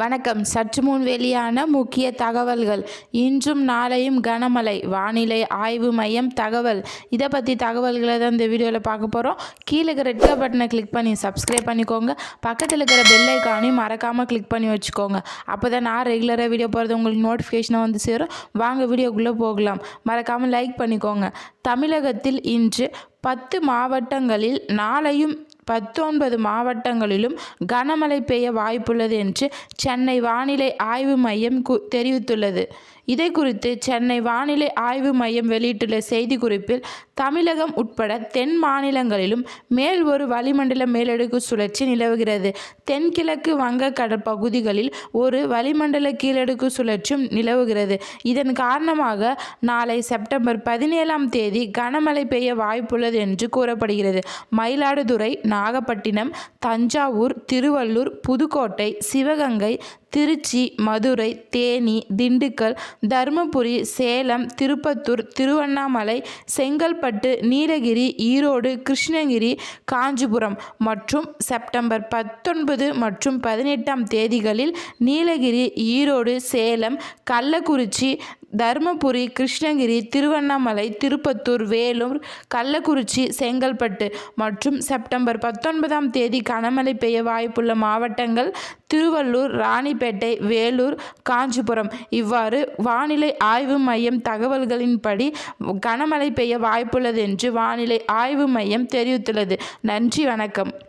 வணக்கம். சற்று முன் வெளியான முக்கிய தகவல்கள். இன்றும் நாளையும் கனமழை. வானிலை ஆய்வு மையம் தகவல். இதை பற்றி தகவல்களை தான் இந்த வீடியோவில் பார்க்க போகிறோம் கீழே இருக்கிற ரெட் கலர் பட்டனை கிளிக் பண்ணி சப்ஸ்கிரைப் பண்ணிக்கோங்க. பக்கத்தில் இருக்கிற பெல் ஐக்கானையும் மறக்காமல் கிளிக் பண்ணி வச்சுக்கோங்க. அப்போ தான் நான் ரெகுலராக வீடியோ போகிறது உங்களுக்கு நோட்டிஃபிகேஷனை வந்து சேரும். வாங்க வீடியோக்குள்ளே போகலாம். மறக்காமல் லைக் பண்ணிக்கோங்க. தமிழகத்தில் இன்று பத்து மாவட்டங்களில் நாளையும் பத்தொன்பது மாவட்டங்களிலும் கனமழை பெய்ய வாய்ப்புள்ளது என்று சென்னை வானிலை ஆய்வு மையம் கு தெரிவித்துள்ளது. இதை குறித்து சென்னை வானிலை ஆய்வு மையம் வெளியிட்டுள்ள செய்திக்குறிப்பில் தமிழகம் உட்பட தென் மாநிலங்களிலும் மேல் ஒரு வளிமண்டல மேலடுக்கு சுழற்சி நிலவுகிறது. தென்கிழக்கு வங்கக்கடல் பகுதிகளில் ஒரு வளிமண்டல கீழடுக்கு சுழற்சியும் நிலவுகிறது. இதன் காரணமாக நாளை செப்டம்பர் பதினேழாம் தேதி கனமழை பெய்ய வாய்ப்புள்ளது என்று கூறப்படுகிறது. மயிலாடுதுறை நாகப்பட்டினம் தஞ்சாவூர் திருவள்ளூர் புதுக்கோட்டை சிவகங்கை திருச்சி மதுரை தேனி திண்டுக்கல் தருமபுரி சேலம் திருப்பத்தூர் திருவண்ணாமலை செங்கல்பட்டு நீலகிரி ஈரோடு கிருஷ்ணகிரி காஞ்சிபுரம் மற்றும் செப்டம்பர் பத்தொன்பது மற்றும் பதினெட்டாம் தேதிகளில் நீலகிரி ஈரோடு சேலம் கள்ளக்குறிச்சி தருமபுரி கிருஷ்ணகிரி திருவண்ணாமலை திருப்பத்தூர் வேலூர் கள்ளக்குறிச்சி செங்கல்பட்டு மற்றும் செப்டம்பர் பத்தொன்பதாம் தேதி கனமழை பெய்ய வாய்ப்புள்ள மாவட்டங்கள் திருவள்ளூர் ராணிப்பேட்டை வேலூர் காஞ்சிபுரம். இவ்வாறு வானிலை ஆய்வு மையம் தகவல்களின்படி கனமழை பெய்ய வாய்ப்புள்ளது என்று வானிலை ஆய்வு மையம் தெரிவித்துள்ளது. நன்றி வணக்கம்.